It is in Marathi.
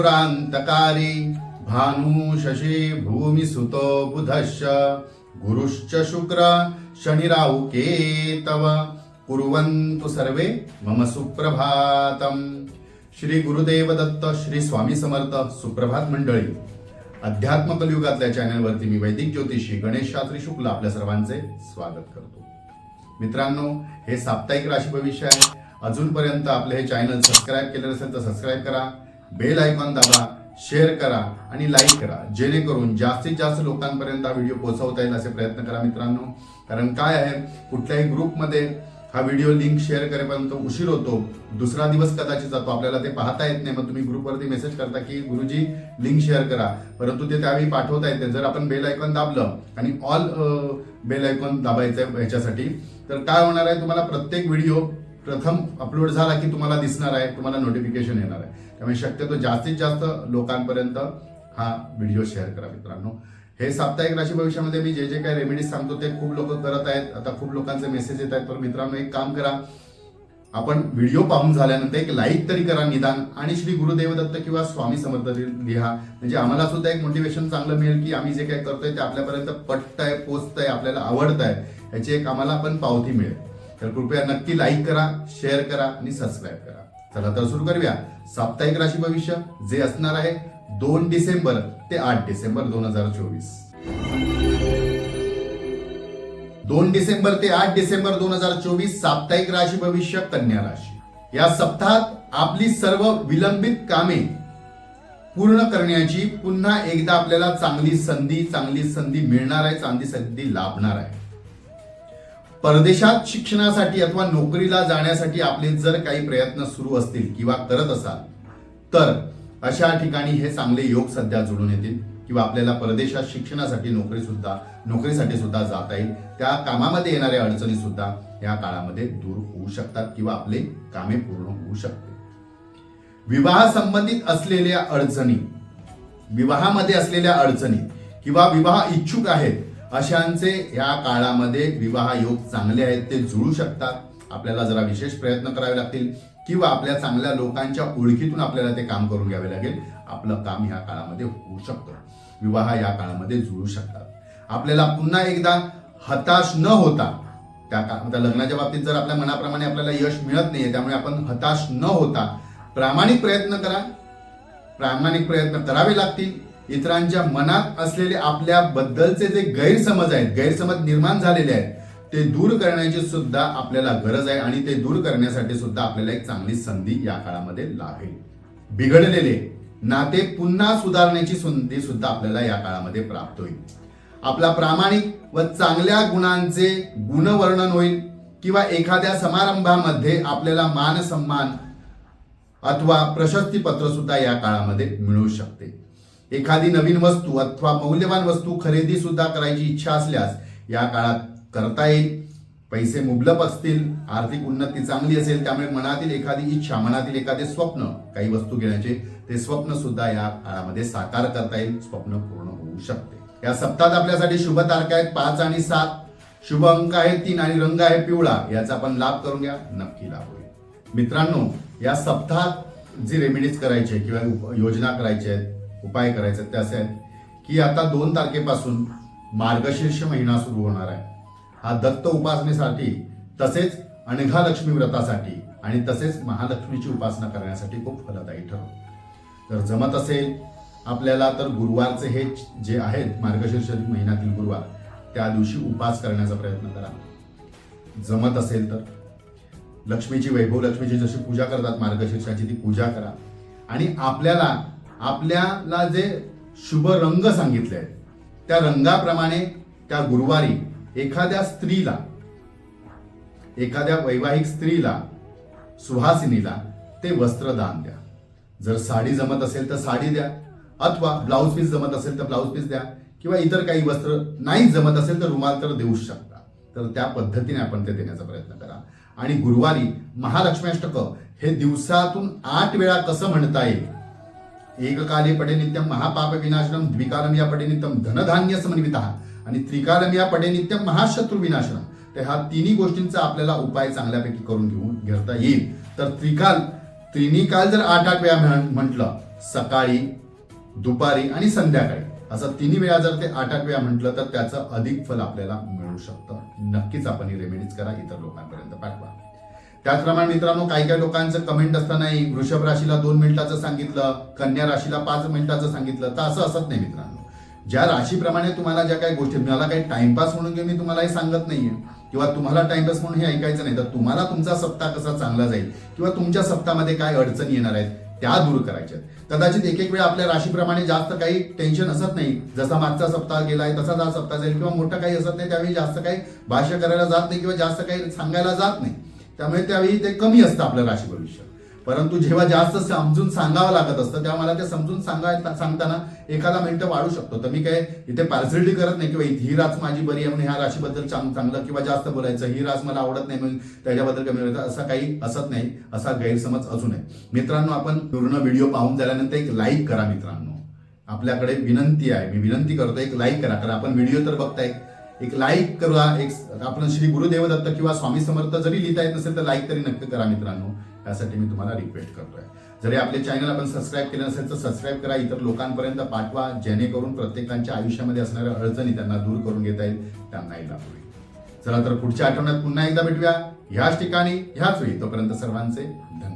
पुरान्तकारी भानु शशी भूमी बुधश्च गुरुश्च शुक्र शनिराहु केतव। कुर्वन्तु सर्वे मम सुप्रभातम श्री गुरुदेव दत्त श्री स्वामी समर्थ सुप्रभात मंडळी। अध्यात्म कलियुगातल्या चॅनलवरती मी वैदिक ज्योतिषी गणेश शास्त्री शुक्ल आपल्या सर्वांचे स्वागत करतो. मित्रांनो हे साप्ताहिक राशी भविष्य आहे. अजूनपर्यंत आपले हे चॅनल सबस्क्राईब केले नसेल तर सबस्क्राईब करा. बेल आयकॉन दाबा शेअर करा आणि लाईक करा. जेणेकरून जास्तीत जास्त लोकांपर्यंत हा व्हिडिओ पोहोचवता येईल असे प्रयत्न करा मित्रांनो. कारण काय आहे? कुठल्याही ग्रुपमध्ये हा व्हिडिओ लिंक शेअर करेपर्यंत उशीर होतो. दुसरा दिवस कदाचित जातो. आपल्याला ते पाहता येत नाही. मग तुम्ही ग्रुपवरती मेसेज करता की गुरुजी लिंक शेअर करा. परंतु ते त्यावेळी पाठवता येते. जर आपण बेल आयकॉन दाबलं आणि ऑल बेल आयकॉन दाबायचं आहे ह्याच्यासाठी तर काय होणार आहे? तुम्हाला प्रत्येक व्हिडिओ प्रथम अपलोड झाला की तुम्हाला दिसणार आहे तुम्हाला नोटिफिकेशन येणार आहे. त्यामुळे शक्यतो जास्तीत जास्त लोकांपर्यंत हा व्हिडिओ शेअर करा मित्रांनो. हे साप्ताहिक राशी भविष्यामध्ये मी जे जे काही रेमेडीज सांगतो ते खूप लोक करत आहेत. आता खूप लोकांचे मेसेज येत आहेत. तर मित्रांनो एक काम करा. आपण व्हिडिओ पाहून झाल्यानंतर एक लाईक तरी करा निदान आणि श्री गुरुदेव दत्त किंवा स्वामी समर्थ लिहा. म्हणजे आम्हाला सुद्धा एक मोटिवेशन चांगलं मिळेल की आम्ही जे काही करतोय ते आपल्यापर्यंत पटत आहे पोचत आहे आपल्याला आवडतंय. याची एक आम्हाला पण पावती मिळेल. तर कृपया नक्की लाईक करा शेअर करा आणि सबस्क्राईब करा. चला तर सुरू करूया. साप्ताहिक राशी भविष्य जे असणार आहे दोन डिसेंबर ते आठ डिसेंबर दोन हजार चोवीस. दोन डिसेंबर ते आठ डिसेंबर दोन हजार चोवीस साप्ताहिक राशी भविष्य कन्या राशी. या सप्ताहात आपली सर्व विलंबित कामे पूर्ण करण्याची पुन्हा एकदा आपल्याला चांगली संधी चांगली संधी मिळणार आहे चांगली संधी लाभणार आहे. परदेशात शिक्षणासाठी अथवा नोकरीला जाण्यासाठी आपले जर काही प्रयत्न सुरू असतील किंवा करत असाल तर अशा ठिकाणी हे चांगले योग सध्या जुळून येतील किंवा आपल्याला परदेशात शिक्षणासाठी नोकरी सुद्धा नोकरीसाठी सुद्धा जाता येईल. त्या कामामध्ये येणाऱ्या अडचणी सुद्धा या काळामध्ये दूर होऊ शकतात किंवा आपले कामे पूर्ण होऊ शकते विवाह संबंधित असलेल्या अडचणी विवाहामध्ये असलेल्या अडचणी किंवा विवाह इच्छुक आहेत अशांचे या काळामध्ये विवाह योग चांगले आहेत ते जुळू शकतात. आपल्याला जरा विशेष प्रयत्न करावे लागतील. किंवा आपल्या चांगल्या लोकांच्या ओळखीतून आपल्याला ते काम करून घ्यावे लागेल. आपलं काम या काळामध्ये होऊ शकतं. विवाह या काळामध्ये जुळू शकतात. आपल्याला पुन्हा एकदा हताश न होता त्या का लग्नाच्या बाबतीत जर आपल्या मनाप्रमाणे आपल्याला यश मिळत नाहीये त्यामुळे आपण हताश न होता प्रामाणिक प्रयत्न करा. प्रामाणिक प्रयत्न करावे लागतील. इतरांच्या मनात असलेले आपल्या बद्दलचे जे गैरसमज आहेत गैरसमज निर्माण झालेले आहेत ते दूर करण्याची सुद्धा आपल्याला गरज आहे आणि ते दूर करण्यासाठी सुद्धा आपल्याला एक चांगली संधी या काळामध्ये लाभेल बिघडलेले नाते पुन्हा सुधारण्याची संधी सुद्धा आपल्याला या काळामध्ये प्राप्त होईल. आपला प्रामाणिक व चांगल्या गुणांचे गुणवर्णन होईल किंवा एखाद्या समारंभामध्ये आपल्याला मान सन्मान अथवा प्रशस्तीपत्र सुद्धा या काळामध्ये मिळू शकते. एखादी नवीन वस्तू अथवा मौल्यवान वस्तू खरेदी सुद्धा करायची इच्छा असल्यास या काळात करता येईल. पैसे मुबलक असतील आर्थिक उन्नती चांगली असेल त्यामुळे मनातील एखादी इच्छा मनातील एखादे स्वप्न काही वस्तू घेण्याचे ते स्वप्न सुद्धा या काळामध्ये साकार करता येईल. स्वप्न पूर्ण होऊ शकते. या सप्ताहात आपल्यासाठी शुभ तारखा आहेत पाच आणि सात. शुभ अंक आहे तीन आणि रंग आहे पिवळा. याचा आपण लाभ करून घ्या. नक्की लाभ होईल. मित्रांनो या सप्ताहात जी रेमेडीज करायचे किंवा उप- योजना करायच्या आहेत उपाय करायचे ते असे आहेत की आता दोन तारखेपासून मार्गशीर्ष महिना सुरू होणार आहे. हा दत्त उपासनेसाठी तसेच अणघा लक्ष्मी व्रतासाठी आणि तसेच महालक्ष्मीची उपासना करण्यासाठी खूप फलदायी ठरव. जर जमत असेल आपल्याला तर गुरुवारचे हे जे आहेत मार्गशीर्ष महिन्यातील गुरुवार त्या दिवशी उपास करण्याचा प्रयत्न करा. जमत असेल तर. लक्ष्मीची वैभव लक्ष्मीची जशी पूजा करतात मार्गशीर्षाची ती पूजा करा. आणि आपल्याला आपल्याला जे शुभ रंग सांगितले आहेत त्या रंगाप्रमाणे त्या गुरुवारी एखाद्या स्त्रीला एखाद्या वैवाहिक स्त्रीला सुहासिनीला ते वस्त्रदान द्या. जर साडी जमत असेल तर साडी द्या अथवा ब्लाऊज पीस जमत असेल तर ब्लाऊज पीस द्या किंवा इतर काही वस्त्र नाही जमत असेल तर रुमाल तर देऊच शकता. तर त्या पद्धतीने आपण ते देण्याचा प्रयत्न करा. आणि गुरुवारी महालक्ष्मीष्टक हे दिवसातून आठ वेळा कसं म्हणता येईल? एककाले पडे नित्यम महापाप विनाशनम द्विकालम या पडे नित्यम धनधान्य समन्वित आणि त्रिकालम या पडे नित्यम महाशत्रू विनाशनम तर ह्या तिन्ही गोष्टींचा आपल्याला उपाय चांगल्यापैकी करून घेऊन घेता येईल. तर त्रिकाल त्रिनी काल जर आठ आठ वेळा म्हण- म्हटलं सकाळी दुपारी आणि संध्याकाळी असं तिन्ही वेळा जर ते आठ आठ वेळा म्हटलं तर त्याचं अधिक फल आपल्याला मिळू शकतं. नक्कीच आपण ही रेमेडीज करा इतर लोकांपर्यंत पाठवा. त्याचप्रमाणे मित्रांनो काही काही लोकांचं कमेंट असतानाही वृषभ राशीला दोन मिनिटाचं सांगितलं कन्या राशीला पाच मिनिटाचं सांगितलं तर असं असत नाही मित्रांनो. ज्या राशीप्रमाणे तुम्हाला ज्या काही गोष्टी मला काही टाइमपास म्हणून घेऊन मी तुम्हाला हे सांगत नाहीये किंवा तुम्हाला टाइमपास म्हणून हे ऐकायचं नाही तर तुम्हाला तुमचा सप्ताह कसा चांगला जाईल किंवा तुमच्या सप्ताहामध्ये काय अडचणी येणार आहेत त्या दूर करायच्या कदाचित एक एक वेळा आपल्या राशीप्रमाणे जास्त काही टेन्शन असत नाही जसा मागचा सप्ताह गेलाय तसाच हा सप्ताह जाईल किंवा मोठं काही असत नाही त्यावेळी जास्त काही भाष्य करायला जात नाही किंवा जास्त काही सांगायला जात नाही. त्यामुळे त्यावेळी ते कमी असतं आपलं राशी भविष्य. परंतु जेव्हा जास्त समजून सांगावं लागत असतं तेव्हा मला ते समजून सांगाय सांगताना एखादा मिनिटं वाढू शकतो. तर मी काय इथे पार्सलिटी करत नाही किंवा ही रास माझी बरी आहे म्हणून ह्या राशीबद्दल चांगलं किंवा जास्त बोलायचं ही रास मला आवडत नाही म्हणून त्याच्याबद्दल कमी बोलायचं असं काही असत नाही असा गैरसमज अजून नये मित्रांनो आपण पूर्ण व्हिडिओ पाहून झाल्यानंतर एक लाईक करा मित्रांनो. आपल्याकडे विनंती आहे. मी विनंती करतो एक लाईक करा. कारण आपण व्हिडिओ तर बघताय एक लाईक करा एक आपण श्री गुरुदेवदत्त किंवा स्वामी समर्थ जरी लिहिता येत नसेल तर लाईक तरी नक्की करा मित्रांनो. यासाठी मी तुम्हाला रिक्वेस्ट करतोय. जरी आपले चॅनल आपण सबस्क्राईब केलं नसेल तर सबस्क्राईब करा. इतर लोकांपर्यंत पाठवा जेणेकरून प्रत्येकांच्या आयुष्यामध्ये असणाऱ्या अडचणी त्यांना दूर करून घेता येईल त्यांनाही लाभ होईल. चला तर पुढच्या आठवड्यात पुन्हा एकदा भेटूया. ह्याच ठिकाणी ह्याच वेळी. तोपर्यंत सर्वांचे धन्यवाद.